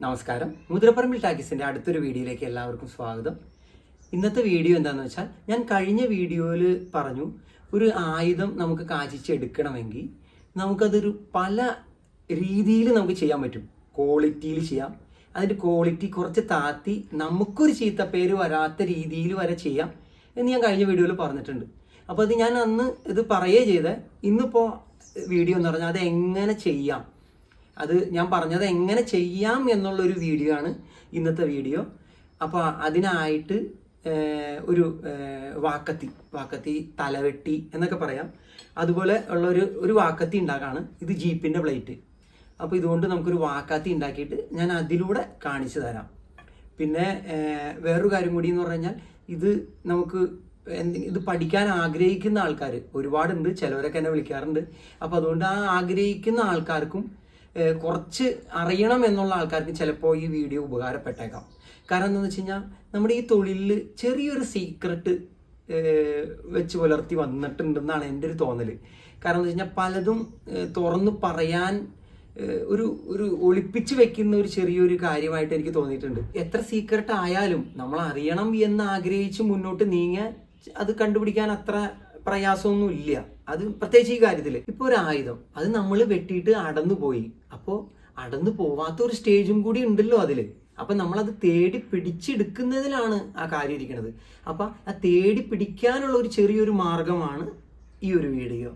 നമസ്കാരം. മുദ്രപ്പറമ്പിൽ ടാക്കീസിന്റെ അടുത്തൊരു വീഡിയോയിലേക്ക് എല്ലാവർക്കും സ്വാഗതം. ഇന്നത്തെ വീഡിയോ എന്താന്ന് വെച്ചാൽ ഞാൻ കഴിഞ്ഞ വീഡിയോയിൽ പറഞ്ഞു ഒരു ആയുധം നമുക്ക് കാച്ചിച്ചെടുക്കണമെങ്കിൽ നമുക്കതൊരു പല രീതിയിൽ നമുക്ക് ചെയ്യാൻ പറ്റും. ക്വാളിറ്റിയിൽ ചെയ്യാം. അതിന്റെ ക്വാളിറ്റി കുറച്ച് താത്തി നമുക്കൊരു ചീത്തപ്പേര് വരാത്ത രീതിയിൽ വരെ ചെയ്യാം എന്ന് ഞാൻ കഴിഞ്ഞ വീഡിയോയിൽ പറഞ്ഞിട്ടുണ്ട്. അപ്പോൾ അത് ഞാൻ അന്ന് ഇത് പറയേ ചെയ്തേ ഇന്നിപ്പോൾ വീഡിയോ എന്ന് പറഞ്ഞാൽ അത് എങ്ങനെ ചെയ്യാം? അത് ഞാൻ പറഞ്ഞത് എങ്ങനെ ചെയ്യാം എന്നുള്ളൊരു വീഡിയോ ആണ് ഇന്നത്തെ വീഡിയോ അപ്പോൾ അതിനായിട്ട് ഒരു വാക്കത്തി വാക്കത്തി തലവെട്ടി എന്നൊക്കെ പറയാം. അതുപോലെ ഉള്ള ഒരു വാക്കത്തി ഉണ്ടാക്കാണ്. ഇത് ജീപ്പിന്റെ പ്ലേറ്റ് അപ്പോൾ ഇതുകൊണ്ട് നമുക്കൊരു വാക്കാത്തി ഉണ്ടാക്കിയിട്ട് ഞാൻ അതിലൂടെ കാണിച്ചു തരാം. പിന്നെ വേറൊരു കാര്യം കൂടി എന്ന് പറഞ്ഞു കഴിഞ്ഞാൽ ഇത് നമുക്ക് ഇത് പഠിക്കാൻ ആഗ്രഹിക്കുന്ന ആൾക്കാർ ഒരുപാടുണ്ട്. ചിലവരൊക്കെ എന്നെ വിളിക്കാറുണ്ട്. അപ്പോൾ അതുകൊണ്ട് ആ ആഗ്രഹിക്കുന്ന ആൾക്കാർക്കും കുറച്ച് അറിയണം എന്നുള്ള ആൾക്കാർക്ക് ചിലപ്പോൾ ഈ വീഡിയോ ഉപകാരപ്പെട്ടേക്കാം. കാരണം എന്താണെന്ന് വെച്ച് കഴിഞ്ഞാൽ നമ്മുടെ ഈ തൊഴിലിൽ ചെറിയൊരു സീക്രട്ട് വെച്ച് പുലർത്തി വന്നിട്ടുണ്ടെന്നാണ് എന്റെ ഒരു തോന്നൽ കാരണം എന്താ വെച്ചാൽ പലതും തുറന്നു പറയാൻ ഒരു ഒരു ഒളിപ്പിച്ച് വെക്കുന്ന ഒരു ചെറിയൊരു കാര്യമായിട്ട് എനിക്ക് തോന്നിയിട്ടുണ്ട്. എത്ര സീക്രട്ട് ആയാലും നമ്മൾ അറിയണം എന്ന് ആഗ്രഹിച്ച് മുന്നോട്ട് നീങ്ങാൻ അത് കണ്ടുപിടിക്കാൻ അത്ര പ്രയാസമൊന്നും ഇല്ല അത് പ്രത്യേകിച്ച് ഈ കാര്യത്തിൽ ഇപ്പൊ ഒരു ആയുധം. അത് നമ്മൾ വെട്ടിയിട്ട് അടന്നു പോയി. അപ്പോ അടന്നു പോവാത്ത ഒരു സ്റ്റേജും കൂടി ഉണ്ടല്ലോ അതിൽ അപ്പൊ നമ്മളത് തേടി പിടിച്ചെടുക്കുന്നതിലാണ് ആ കാര്യം ഇരിക്കുന്നത്. അപ്പൊ ആ തേടി പിടിക്കാനുള്ള ഒരു ചെറിയൊരു മാർഗമാണ് ഈ ഒരു വീഡിയോ.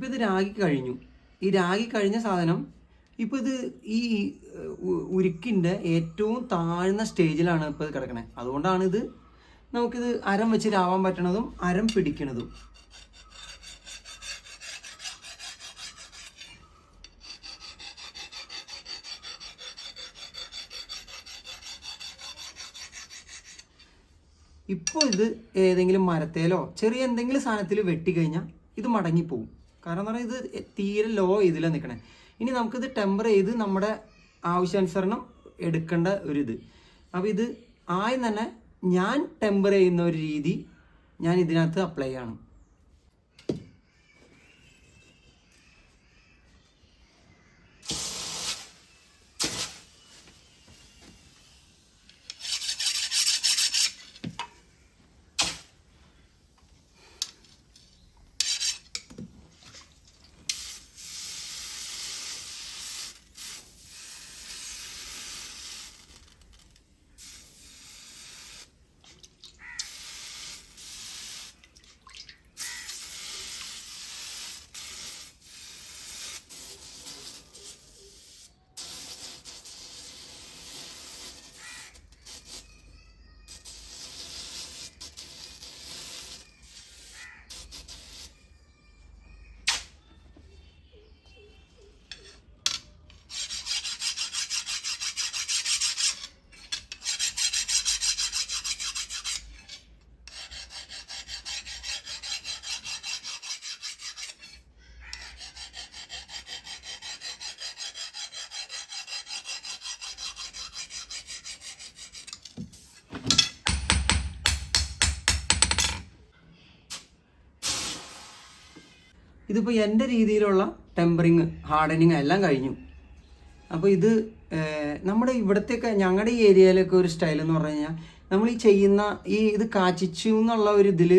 ഇപ്പം ഇത് രാഗി കഴിഞ്ഞു. ഈ രാഗി കഴിഞ്ഞ സാധനം ഇപ്പോൾ ഇത് ഈ ഉരുക്കിന്റെ ഏറ്റവും താഴ്ന്ന സ്റ്റേജിലാണ് ഇപ്പോൾ ഇത് കിടക്കണേ. അതുകൊണ്ടാണ് ഇത് നമുക്കിത് അരം വെച്ച് രാവാൻ പറ്റണതും അരം പിടിക്കണതും. ഇപ്പോൾ ഇത് ഏതെങ്കിലും മരത്തേലോ ചെറിയ എന്തെങ്കിലും സാധനത്തിൽ വെട്ടിക്കഴിഞ്ഞാൽ ഇത് മടങ്ങിപ്പോവും. കാരണം എന്ന് പറഞ്ഞാൽ ഇത് തീരെ ലോ ഇതിലാണ് നിൽക്കണേ ഇനി നമുക്കിത് ടെമ്പർ ചെയ്ത് നമ്മുടെ ആവശ്യാനുസരണം എടുക്കേണ്ട ഇത് അപ്പോൾ ഇത് ആയി തന്നെ ഞാൻ ടെമ്പർ ചെയ്യുന്ന ഒരു രീതി ഞാൻ ഇതിനകത്ത് അപ്ലൈ ചെയ്യണം. ഇതിപ്പോൾ എന്റെ രീതിയിലുള്ള ടെമ്പറിങ് ഹാർഡനിങ് എല്ലാം കഴിഞ്ഞു. അപ്പോൾ ഇത് നമ്മുടെ ഇവിടത്തെയൊക്കെ ഞങ്ങളുടെ ഈ ഏരിയയിലൊക്കെ ഒരു സ്റ്റൈൽ എന്ന് പറഞ്ഞു കഴിഞ്ഞാൽ നമ്മൾ ഈ ചെയ്യുന്ന ഈ ഇത് കാച്ചിച്ചു എന്നുള്ള ഒരു ഇതിൽ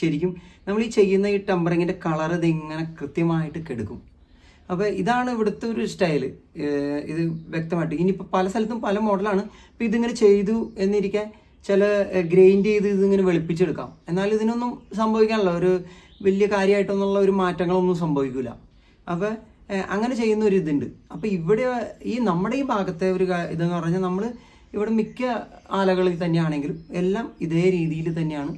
ശരിക്കും നമ്മൾ ഈ ചെയ്യുന്ന ഈ ടെമ്പറിങ്ങിന്റെ കളർ ഇത് ഇങ്ങനെ കൃത്യമായിട്ട് കെടുക്കും. അപ്പോൾ ഇതാണ് ഇവിടുത്തെ ഒരു സ്റ്റൈൽ ഇത് വ്യക്തമായിട്ട്. ഇനിയിപ്പോൾ പല സ്ഥലത്തും പല മോഡലാണ്. ഇപ്പോൾ ഇതിങ്ങനെ ചെയ്തു എന്നിരിക്കാൻ ചില ഗ്രൈൻഡ് ചെയ്ത് ഇതിങ്ങനെ വെളുപ്പിച്ചെടുക്കാം. എന്നാൽ ഇതിനൊന്നും സംഭവിക്കാനുള്ള ഒരു വലിയ കാര്യമായിട്ടൊന്നുള്ള ഒരു മാറ്റങ്ങളൊന്നും സംഭവിക്കില്ല അപ്പോൾ അങ്ങനെ ചെയ്യുന്ന ഒരു ഇതുണ്ട്. അപ്പോൾ ഇവിടെ ഈ നമ്മുടെ ഈ ഭാഗത്തെ ഒരു ഇതെന്ന് പറഞ്ഞാൽ നമ്മൾ ഇവിടെ മിക്ക ആലകളിൽ തന്നെയാണെങ്കിലും എല്ലാം ഇതേ രീതിയിൽ തന്നെയാണ്.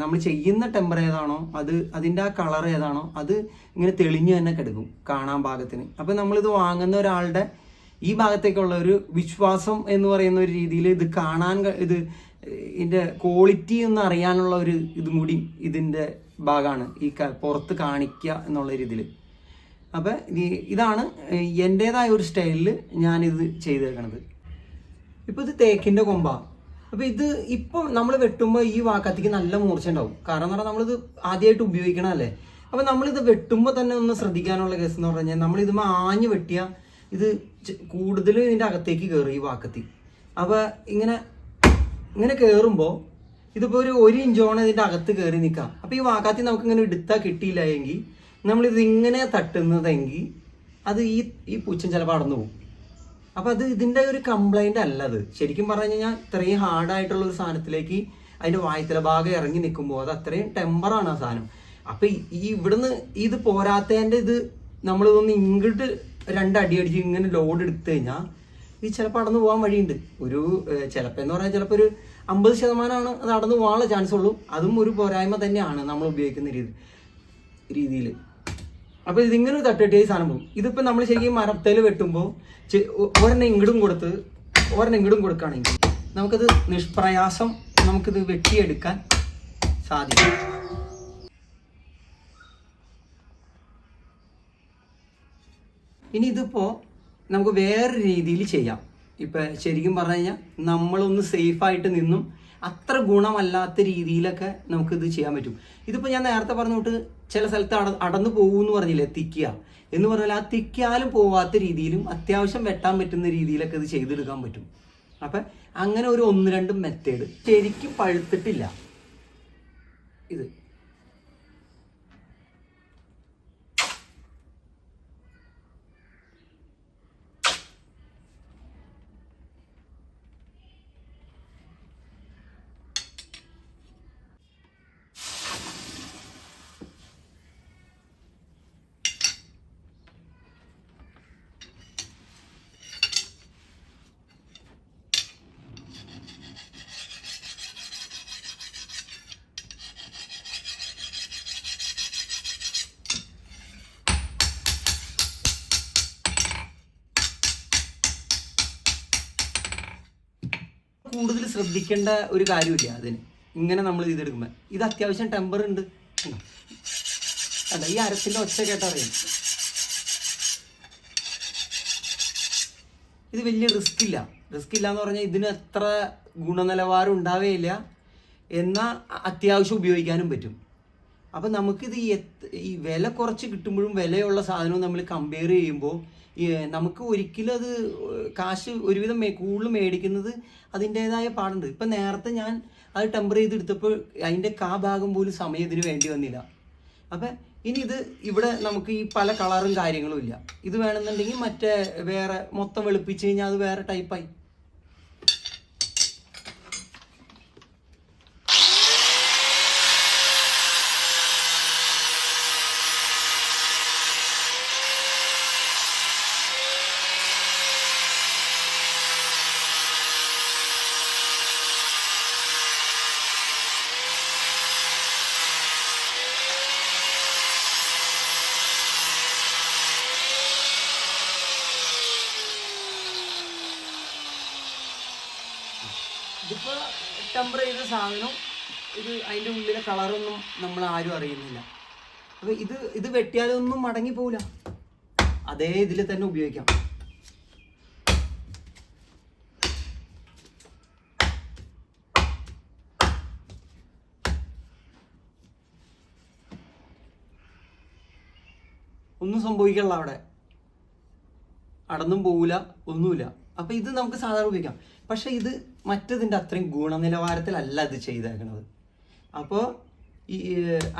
നമ്മൾ ചെയ്യുന്ന ടെമ്പർ ഏതാണോ അത് അതിന്റെ ആ കളർ ഏതാണോ അത് ഇങ്ങനെ തെളിഞ്ഞു തന്നെ കിടക്കും കാണാൻ പാകത്തിന് അപ്പം നമ്മളിത് വാങ്ങുന്ന ഒരാളുടെ ഈ ഭാഗത്തേക്കുള്ള ഒരു വിശ്വാസം എന്ന് പറയുന്ന ഒരു രീതിയിൽ ഇത് കാണാൻ ഇത് ഇതിന്റെ ക്വാളിറ്റി ഒന്ന് അറിയാനുള്ള ഒരു ഇതും കൂടി ഇതിന്റെ ഭാഗമാണ് ഈ പുറത്ത് കാണിക്കുക എന്നുള്ള രീതിയിൽ അപ്പോൾ ഇതാണ് എന്റേതായ ഒരു സ്റ്റൈലിൽ ഞാനിത് ചെയ്തേക്കണത്. ഇപ്പൊ ഇത് തേക്കിന്റെ കൊമ്പാ. അപ്പോൾ ഇത് ഇപ്പൊ നമ്മൾ വെട്ടുമ്പോൾ ഈ വാക്കത്തിക്ക് നല്ല മൂർച്ച ഉണ്ടാവും കാരണം എന്ന് പറഞ്ഞാൽ നമ്മളിത് ആദ്യമായിട്ട് ഉപയോഗിക്കണമല്ലേ അപ്പൊ നമ്മളിത് വെട്ടുമ്പോൾ തന്നെ ഒന്ന് ശ്രദ്ധിക്കാനുള്ള കേസ് എന്ന് പറഞ്ഞാൽ നമ്മൾ ഇത് ആഞ്ഞ് വെട്ടിയ ഇത് കൂടുതലും ഇതിന്റെ അകത്തേക്ക് കയറും ഈ വാക്കത്തി അപ്പോൾ ഇങ്ങനെ ഇങ്ങനെ കയറുമ്പോൾ ഇതിപ്പോൾ ഒരു ഒരു ഇഞ്ചോണം ഇതിന്റെ അകത്ത് കയറി നിൽക്കാം അപ്പോൾ ഈ വാക്കാത്തി നമുക്ക് ഇങ്ങനെ എടുത്താൽ കിട്ടിയില്ല എങ്കിൽ നമ്മളിത് ഇങ്ങനെ തട്ടുന്നതെങ്കിൽ അത് ഈ ഈ പൂച്ചൻ ചിലപ്പോൾ അടന്നു പോകും. അപ്പോൾ അത് ഇതിന്റെ ഒരു കംപ്ലൈന്റ് അല്ല അത്. ശരിക്കും പറഞ്ഞു കഴിഞ്ഞാൽ ഇത്രയും ഹാർഡായിട്ടുള്ള ഒരു സാധനത്തിലേക്ക് അതിന്റെ വായത്തിലെ ഭാഗം ഇറങ്ങി നിൽക്കുമ്പോൾ അത് അത്രയും ടെമ്പറാണ് ആ സാധനം. അപ്പോൾ ഈ ഇവിടുന്ന് ഇത് പോരാത്തതിന്റെ ഇത് നമ്മളിതൊന്ന് ഇങ്ങോട്ട് രണ്ടടി അടിച്ച് ഇങ്ങനെ ലോഡ് എടുത്തു കഴിഞ്ഞാൽ ഇത് ചിലപ്പോൾ അടന്നു പോകാൻ വഴിയുണ്ട്. ഒരു ചിലപ്പോൾ എന്ന് പറഞ്ഞാൽ ചിലപ്പോൾ ഒരു അമ്പത് ശതമാനമാണ് അത് അടന്നു പോകാനുള്ള ചാൻസ് ഉള്ളൂ. അതും ഒരു പോരായ്മ തന്നെയാണ് നമ്മൾ ഉപയോഗിക്കുന്ന രീതി രീതിയിൽ അപ്പോൾ ഇതിങ്ങനെ ഒരു തട്ടിട്ടിയ സാധനം പോകും. ഇതിപ്പോൾ നമ്മൾ ശരിക്കും മരത്തേൽ വെട്ടുമ്പോൾ ഒരെണ്ണം ഇങ്ങടും കൊടുത്ത് ഒരെണ്ണം ഇങ്ങടും കൊടുക്കുകയാണെങ്കിൽ നമുക്കത് നിഷ്പ്രയാസം നമുക്കിത് വെട്ടിയെടുക്കാൻ സാധിക്കും. ഇനി ഇതിപ്പോൾ നമുക്ക് വേറെ രീതിയിൽ ചെയ്യാം. ഇപ്പം ശരിക്കും പറഞ്ഞു കഴിഞ്ഞാൽ നമ്മളൊന്ന് സേഫായിട്ട് നിന്നും അത്ര ഗുണമല്ലാത്ത രീതിയിലൊക്കെ നമുക്കിത് ചെയ്യാൻ പറ്റും. ഇതിപ്പോൾ ഞാൻ നേരത്തെ പറഞ്ഞോട്ട് ചില സ്ഥലത്ത് അട അടന്നു പോകുമെന്ന് പറഞ്ഞില്ലേ തിക്കുക എന്ന് പറഞ്ഞാൽ ആ തിക്കാലും പോവാത്ത രീതിയിലും അത്യാവശ്യം വെട്ടാൻ പറ്റുന്ന രീതിയിലൊക്കെ ഇത് ചെയ്തെടുക്കാൻ പറ്റും. അപ്പം അങ്ങനെ ഒരു ഒന്ന് രണ്ട് മെത്തേഡ് ശരിക്കും പഴുത്തിട്ടില്ല. ഇത്. ശ്രദ്ധിക്കേണ്ട ഒരു കാര്യമില്ല അതിന്. ഇങ്ങനെ നമ്മൾ ചെയ്തെടുക്കുമ്പോൾ ഇത് അത്യാവശ്യം ടെമ്പർ ഉണ്ട്. അല്ല ഈ അരത്തിന്റെ ഒച്ച കേട്ടറിയാം ഇത് വലിയ റിസ്ക് ഇല്ല. റിസ്ക് ഇല്ല എന്ന് പറഞ്ഞാൽ ഇതിന് എത്ര ഗുണനിലവാരം ഉണ്ടാവുകയില്ല എന്നാൽ അത്യാവശ്യം ഉപയോഗിക്കാനും പറ്റും. അപ്പം നമുക്കിത് ഈ വില കുറച്ച് കിട്ടുമ്പോഴും വിലയുള്ള സാധനവും നമ്മൾ കമ്പയർ ചെയ്യുമ്പോൾ നമുക്ക് ഒരിക്കലും അത് കാശ് ഒരുവിധം കൂടുതൽ മേടിക്കുന്നത് അതിന്റെതായ പാടുണ്ട്. ഇപ്പം നേരത്തെ ഞാൻ അത് ടെമ്പർ ചെയ്തെടുത്തപ്പോൾ അതിന്റെ കാ ഭാഗം പോലും സമയം ഇതിന് വേണ്ടി വന്നില്ല. അപ്പം ഇനി ഇത് ഇവിടെ നമുക്ക് ഈ പല കളറും കാര്യങ്ങളും ഇല്ല. ഇത് വേണമെന്നുണ്ടെങ്കിൽ മറ്റേ വേറെ മൊത്തം വെളുപ്പിച്ച് കഴിഞ്ഞാൽ അത് വേറെ ടൈപ്പായി ഇതിപ്പോ ടെമ്പർ ചെയ്ത സാധനം ഇത് അതിന്റെ ഉള്ളിലെ കളറൊന്നും നമ്മൾ ആരും അറിയുന്നില്ല. അപ്പൊ ഇത് ഇത് വെട്ടിയാലൊന്നും മടങ്ങി പോവില്ല അതേ ഇതിൽ തന്നെ ഉപയോഗിക്കാം. ഒന്നും സംഭവിക്കല്ല അവിടെ. അടന്നും പോവില്ല ഒന്നുമില്ല. അപ്പൊ ഇത് നമുക്ക് സാധാരണ ഉപയോഗിക്കാം. പക്ഷെ ഇത് മറ്റതിന്റെ അത്രയും ഗുണനിലവാരത്തിലല്ല ഇത് ചെയ്തേക്കുന്നത് അപ്പോൾ ഈ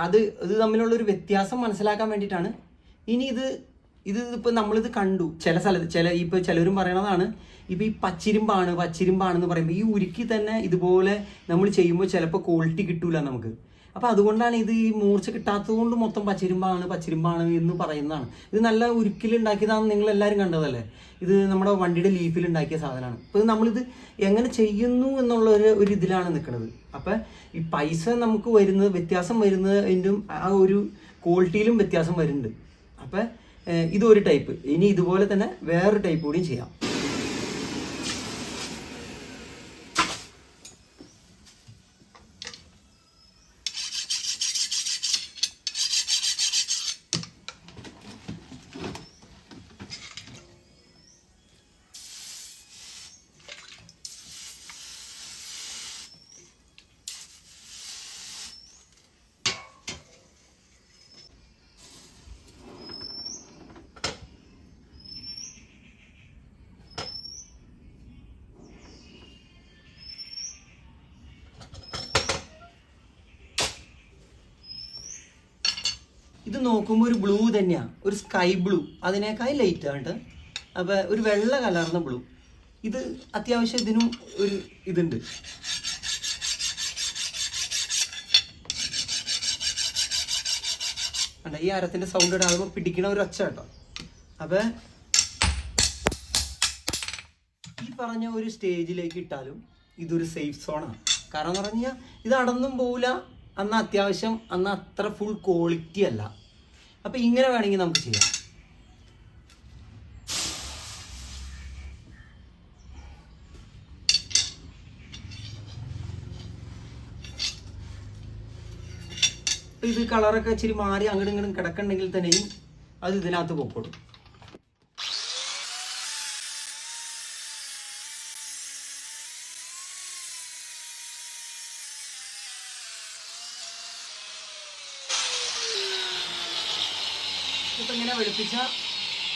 അത് ഇത് തമ്മിലുള്ളൊരു വ്യത്യാസം മനസ്സിലാക്കാൻ വേണ്ടിയിട്ടാണ്. ഇനി ഇത് ഇത് ഇപ്പോൾ നമ്മളിത് കണ്ടു. ചില സ്ഥലത്ത് ചില ഇപ്പോൾ ചിലരും പറയണതാണ് ഇപ്പൊ ഈ പച്ചിരിമ്പാണ് പച്ചിരിമ്പാണെന്ന് പറയുമ്പോൾ ഈ ഉരുക്കി തന്നെ ഇതുപോലെ നമ്മൾ ചെയ്യുമ്പോൾ ചിലപ്പോൾ ക്വാളിറ്റി കിട്ടൂല നമുക്ക്. അപ്പൊ അതുകൊണ്ടാണ് ഇത് ഈ മൂർച്ച കിട്ടാത്തത് കൊണ്ട് മൊത്തം പച്ചിരുമ്പാണ് പച്ചിരുമ്പാണ് എന്ന് പറയുന്നതാണ്. ഇത് നല്ല ഉരുക്കിൽ ഉണ്ടാക്കിയതാണെന്ന് നിങ്ങൾ എല്ലാവരും കണ്ടതല്ലേ? ഇത് നമ്മുടെ വണ്ടിയുടെ ലീഫിൽ ഉണ്ടാക്കിയ സാധനമാണ് ഇപ്പൊ നമ്മളിത് എങ്ങനെ ചെയ്യുന്നു എന്നുള്ള ഒരു ഒരു ഇതിലാണ് നിൽക്കുന്നത്. അപ്പൊ ഈ പൈസ നമുക്ക് വരുന്നത് വ്യത്യാസം വരുന്നതിന്റെ ആ ഒരു ക്വാളിറ്റിയിലും വ്യത്യാസം വരുന്നുണ്ട്. അപ്പൊ ഇത് ഇതൊരു ടൈപ്പ്. ഇനി ഇതുപോലെ തന്നെ വേറൊരു ടൈപ്പ് കൂടിയും ചെയ്യാം. ഇത് നോക്കുമ്പോൾ ഒരു ബ്ലൂ തന്നെയാണ് ഒരു സ്കൈ ബ്ലൂ അതിനേക്കാൾ ലൈറ്റ് ആണ് അപ്പോൾ ഒരു വെള്ള കലർന്ന ബ്ലൂ ഇത് അത്യാവശ്യം ഇതിനും ഒരു ഇതുണ്ട്. അല്ല ഈ അരത്തിന്റെ സൗണ്ട് ഇടാകുമ്പോൾ പിടിക്കണ ഒരു ഒച്ച കേട്ടോ. അപ്പോൾ ഈ പറഞ്ഞ ഒരു സ്റ്റേജിലേക്ക് ഇട്ടാലും ഇതൊരു സേഫ് സോണാണ് കാരണം എന്ന് പറഞ്ഞാൽ ഇത് അടന്നും പോവില്ല അന്ന് അത്യാവശ്യം അന്ന് അത്ര ഫുൾ ക്വാളിറ്റി അല്ല. അപ്പോൾ ഇങ്ങനെ വേണമെങ്കിൽ നമുക്ക് ചെയ്യാം. ഇത് കളറൊക്കെ ഇച്ചിരി മാറി അങ്ങോട്ടും ഇങ്ങോട്ടും കിടക്കണ്ടെങ്കിൽ തന്നെയും അത് ഇതിനകത്ത് പോക്കോളും. ഇപ്പൊ ഇതിപ്പോൾ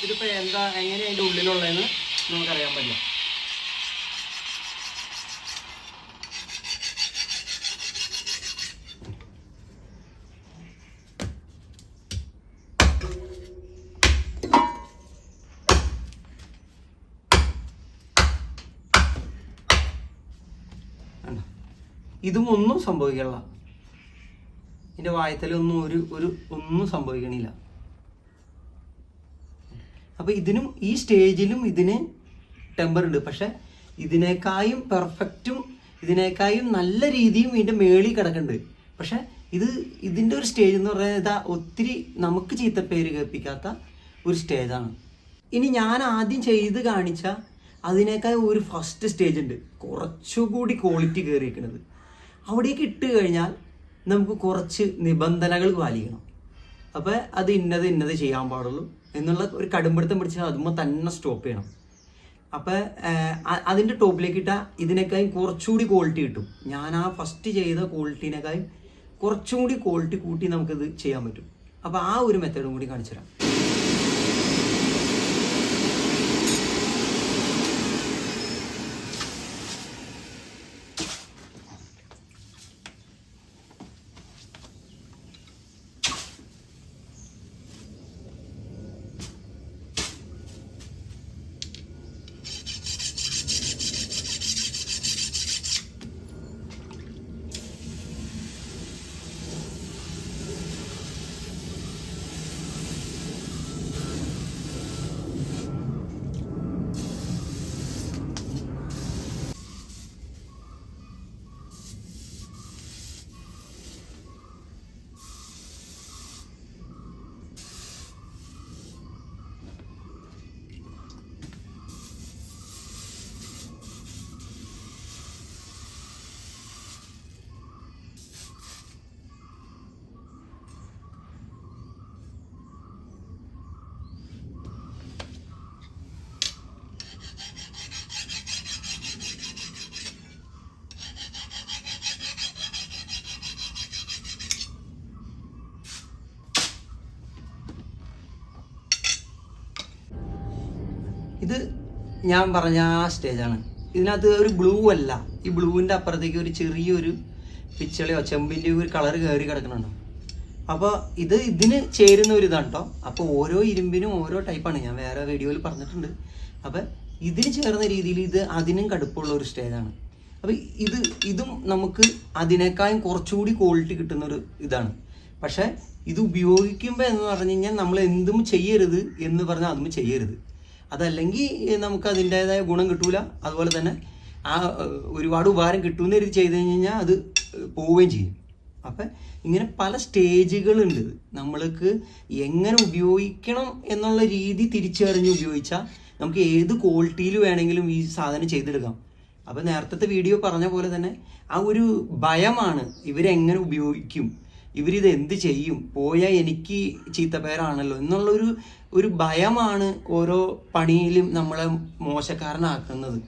ഇതിപ്പോ എന്താ എങ്ങനെ അതിന്റെ ഉള്ളിലുള്ളതെന്ന് നമുക്കറിയാൻ പറ്റില്ല? ഇതും ഒന്നും സംഭവിക്കണില്ല എന്റെ വായത്തലൊന്നും ഒരു ഒരു ഒന്നും സംഭവിക്കണില്ല അപ്പൊ ഇതിനും ഈ സ്റ്റേജിലും ഇതിന് ടെമ്പർ ഉണ്ട്. പക്ഷെ ഇതിനേക്കായും പെർഫെക്റ്റും ഇതിനേക്കായും നല്ല രീതിയും ഇതിന്റെ മേളിൽ കിടക്കുന്നുണ്ട്. പക്ഷെ ഇത് ഇതിന്റെ ഒരു സ്റ്റേജ് എന്ന് പറയുന്നത് ഇതാ ഒത്തിരി നമുക്ക് ചീത്തപ്പേര് കേൾപ്പിക്കാത്ത ഒരു സ്റ്റേജാണ് ഇനി ഞാൻ ആദ്യം ചെയ്ത് കാണിച്ച അതിനേക്കാൾ ഒരു ഫസ്റ്റ് സ്റ്റേജ് ഉണ്ട്. കുറച്ചുകൂടി ക്വാളിറ്റി കയറിയിരിക്കുന്നത് അവിടേക്ക് ഇട്ട് കഴിഞ്ഞാൽ നമുക്ക് കുറച്ച് നിബന്ധനകൾ പാലിക്കണം. അപ്പോൾ അത് ഇന്നത് ഇന്നത് ചെയ്യാൻ പാടുള്ളൂ എന്നുള്ള ഒരു കടുംപിടുത്തം പിടിച്ചാൽ അതുമ്പോൾ തന്നെ സ്റ്റോപ്പ് ചെയ്യണം. അപ്പോൾ അതിന്റെ ടോപ്പിലേക്ക് ഇട്ടാൽ ഇതിനേക്കാളും കുറച്ചുകൂടി ക്വാളിറ്റി കിട്ടും. ഞാൻ ആ ഫസ്റ്റ് ചെയ്ത ക്വാളിറ്റിനേക്കായും കുറച്ചും കൂടി ക്വാളിറ്റി കൂട്ടി നമുക്കിത് ചെയ്യാൻ പറ്റും. അപ്പോൾ ആ ഒരു മെത്തേഡും കൂടി കാണിച്ചു തരാം ഇത് ഞാൻ പറഞ്ഞ ആ സ്റ്റേജാണ്. ഇതിനകത്ത് ഒരു ബ്ലൂ അല്ല. ഈ ബ്ലൂവിന്റെ അപ്പുറത്തേക്ക് ഒരു ചെറിയൊരു പിച്ചളിയോ ചെമ്പിന്റെ ഒരു കളർ കയറി കിടക്കുന്നുണ്ടോ അപ്പോൾ ഇത് ഇതിന് ചേരുന്ന ഒരു ഇതാണ് കേട്ടോ അപ്പോൾ ഓരോ ഇരുമ്പിനും ഓരോ ടൈപ്പാണ്. ഞാൻ വേറെ വീഡിയോയിൽ പറഞ്ഞിട്ടുണ്ട്. അപ്പോൾ ഇതിന് ചേർന്ന രീതിയിൽ ഇത് അതിനും കടുപ്പുള്ള ഒരു സ്റ്റേജാണ്. അപ്പോൾ ഇത് ഇതും നമുക്ക് അതിനേക്കാളും കുറച്ചുകൂടി ക്വാളിറ്റി കിട്ടുന്ന ഒരു ഇതാണ്. പക്ഷേ ഇത് ഉപയോഗിക്കുമ്പോൾ എന്ന് പറഞ്ഞു കഴിഞ്ഞാൽ നമ്മൾ എന്തും ചെയ്യരുത് എന്ന് പറഞ്ഞാൽ അതും ചെയ്യരുത്. അതല്ലെങ്കിൽ നമുക്ക് അതിന്റെതായ ഗുണം കിട്ടൂല. അതുപോലെ തന്നെ ആ ഒരുപാട് ഉപകാരം കിട്ടുമെന്ന് രീതി ചെയ്ത് കഴിഞ്ഞ് കഴിഞ്ഞാൽ അത് പോവുകയും ചെയ്യും. അപ്പം ഇങ്ങനെ പല സ്റ്റേജുകളുണ്ട്. നമ്മൾക്ക് എങ്ങനെ ഉപയോഗിക്കണം എന്നുള്ള രീതി തിരിച്ചറിഞ്ഞ് ഉപയോഗിച്ചാൽ നമുക്ക് ഏത് ക്വാളിറ്റിയിൽ വേണമെങ്കിലും ഈ സാധനം ചെയ്തെടുക്കാം. അപ്പം നേരത്തെ വീഡിയോ പറഞ്ഞ പോലെ തന്നെ ആ ഒരു ഭയമാണ് ഇവരെങ്ങനെ ഉപയോഗിക്കും. ഇവരിത് എന്ത് ചെയ്യും? പോയാൽ എനിക്ക് ചീത്തപ്പേരാണല്ലോ എന്നുള്ളൊരു ഒരു ഭയമാണ് ഓരോ പണിയിലും നമ്മളെ മോശക്കാരനാക്കുന്നത്.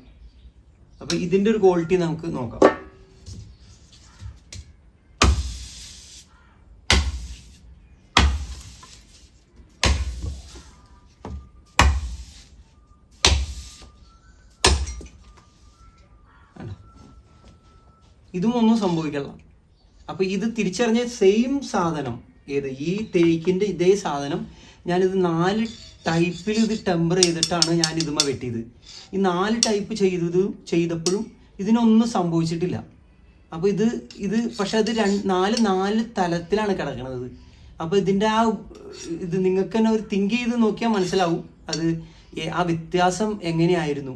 അപ്പം ഇതിന്റെ ഒരു ക്വാളിറ്റി നമുക്ക് നോക്കാം. ഇതും ഒന്നും സംഭവിക്കില്ല അപ്പൊ ഇത് തിരിച്ചറിഞ്ഞ സെയിം സാധനം ഏത് ഈ തേക്കിന്റെ ഇതേ സാധനം ഞാനിത് നാല് ടൈപ്പിൽ ഇത് ടെമ്പർ ചെയ്തിട്ടാണ് ഞാൻ ഇതുമ വെട്ടിയത്. ഈ നാല് ടൈപ്പ് ചെയ്തത് ചെയ്തപ്പോഴും ഇതിനൊന്നും സംഭവിച്ചിട്ടില്ല. അപ്പോൾ ഇത് ഇത് പക്ഷെ അത് രണ്ട് നാല് നാല് തലത്തിലാണ് കിടക്കുന്നത് അപ്പോൾ ഇതിന്റെ ആ ഇത് നിങ്ങൾക്ക് തന്നെ ഒരു തിങ്ക് ചെയ്ത് നോക്കിയാൽ മനസ്സിലാവും. അത് ആ വ്യത്യാസം എങ്ങനെയായിരുന്നു?